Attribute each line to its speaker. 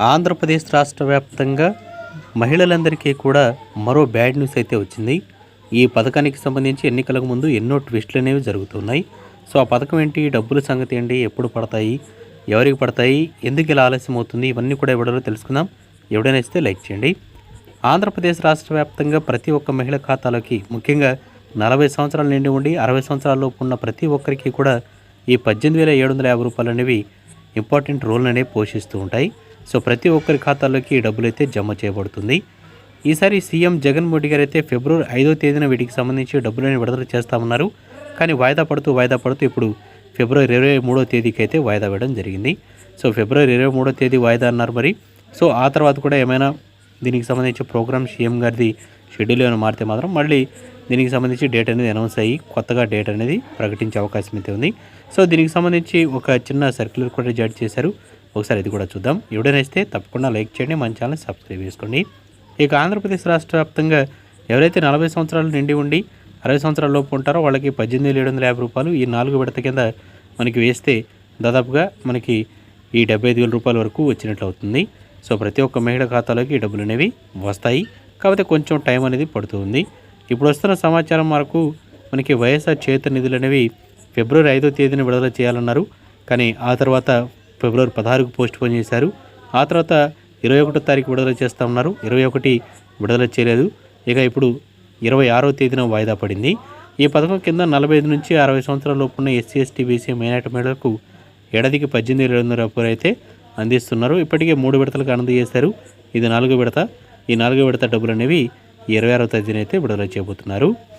Speaker 1: ఆంధ్రప్రదేశ్ రాష్ట్ర వ్యాప్తంగా మహిళలందరికీ కూడా మరో బ్యాడ్ న్యూస్ అయితే వచ్చింది. ఈ పథకానికి సంబంధించి ఎన్నికలకు ముందు ఎన్నో ట్విస్టులు అనేవి జరుగుతున్నాయి. సో ఆ పథకం ఏంటి? డబ్బుల సంగతి ఏంటి? ఎప్పుడు పడతాయి? ఎవరికి పడతాయి? ఎందుకు ఇలా ఆలస్యం అవుతుంది? ఇవన్నీ కూడా ఎవడో తెలుసుకుందాం. ఎవడైనా ఇస్తే లైక్ చేయండి. ఆంధ్రప్రదేశ్ రాష్ట్ర వ్యాప్తంగా ప్రతి ఒక్క మహిళ ఖాతాలోకి ముఖ్యంగా నలభై సంవత్సరాలు నిండి ఉండి అరవై సంవత్సరాలలోపు ఉన్న ప్రతి ఒక్కరికి కూడా ఈ పద్దెనిమిది వేల ఏడు వందల యాభై రూపాయలు అనేవి ఇంపార్టెంట్ రోల్ అనేవి పోషిస్తూ ఉంటాయి. సో ప్రతి ఒక్కరి ఖాతాలోకి ఈ డబ్బులు అయితే జమ చేయబడుతుంది. ఈసారి సీఎం జగన్మోహన్ గారు అయితే ఫిబ్రవరి ఐదో తేదీన వీటికి సంబంధించి డబ్బులను విడుదల చేస్తామన్నారు. కానీ వాయిదా పడుతూ వాయిదా పడుతూ ఇప్పుడు ఫిబ్రవరి ఇరవై మూడో తేదీకి అయితే వాయిదా వేయడం జరిగింది. సో ఫిబ్రవరి ఇరవై మూడో తేదీ వాయిదా అన్నారు మరి. సో ఆ తర్వాత కూడా ఏమైనా దీనికి సంబంధించి ప్రోగ్రామ్ సీఎం గారిది షెడ్యూల్ ఏమైనా మారితే మాత్రం మళ్ళీ దీనికి సంబంధించి డేట్ అనేది అనౌన్స్ అయ్యి కొత్తగా డేట్ అనేది ప్రకటించే అవకాశం అయితే ఉంది. సో దీనికి సంబంధించి ఒక చిన్న సర్క్యులర్ కూడా జారీ చేశారు. ఒకసారి ఇది కూడా చూద్దాం. ఎవడైనా ఇస్తే తప్పకుండా లైక్ చేయండి మన ఛానల్ సబ్స్క్రైబ్ చేసుకోండి. ఇక ఆంధ్రప్రదేశ్ రాష్ట్ర వ్యాప్తంగా ఎవరైతే నలభై సంవత్సరాలు నిండి ఉండి అరవై సంవత్సరాల లోపు ఉంటారో వాళ్ళకి పద్దెనిమిది వేల ఏడు వందల యాభై రూపాయలు ఈ నాలుగు విడత కింద మనకి వేస్తే దాదాపుగా మనకి ఈ డెబ్బై ఐదు వేల రూపాయల వరకు వచ్చినట్లు అవుతుంది. సో ప్రతి ఒక్క మహిళ ఖాతాలోకి ఈ డబ్బులు అనేవి వస్తాయి. కాకపోతే కొంచెం టైం అనేది పడుతుంది ఇప్పుడు వస్తున్న సమాచారం వరకు మనకి వైఎస్ఆర్ చేత నిధులు అనేవి ఫిబ్రవరి ఐదో తేదీన విడుదల చేయాలన్నారు. కానీ ఆ తర్వాత ఫిబ్రవరి పదహారుకు పోస్ట్ పోన్ చేశారు. ఆ తర్వాత ఇరవై ఒకటో తారీఖు విడుదల చేస్తా ఉన్నారు. ఇరవై ఒకటి విడుదల చేయలేదు. ఇక ఇప్పుడు ఇరవై ఆరో తేదీన వాయిదా పడింది. ఈ పథకం కింద నలభై ఐదు నుంచి అరవై సంవత్సరాల లోపున్న ఎస్సీ ఎస్టీ బీసీ మైనార్టీ మహిళలకు ఏడాదికి పద్దెనిమిది రెండు వందల రూపాయలు అయితే అందిస్తున్నారు. ఇప్పటికే మూడు విడతలకు అందజేశారు ఇది నాలుగో విడత. ఈ నాలుగో విడత డబ్బులు అనేవి ఇరవై ఆరో తేదీన అయితే విడుదల చేయబోతున్నారు.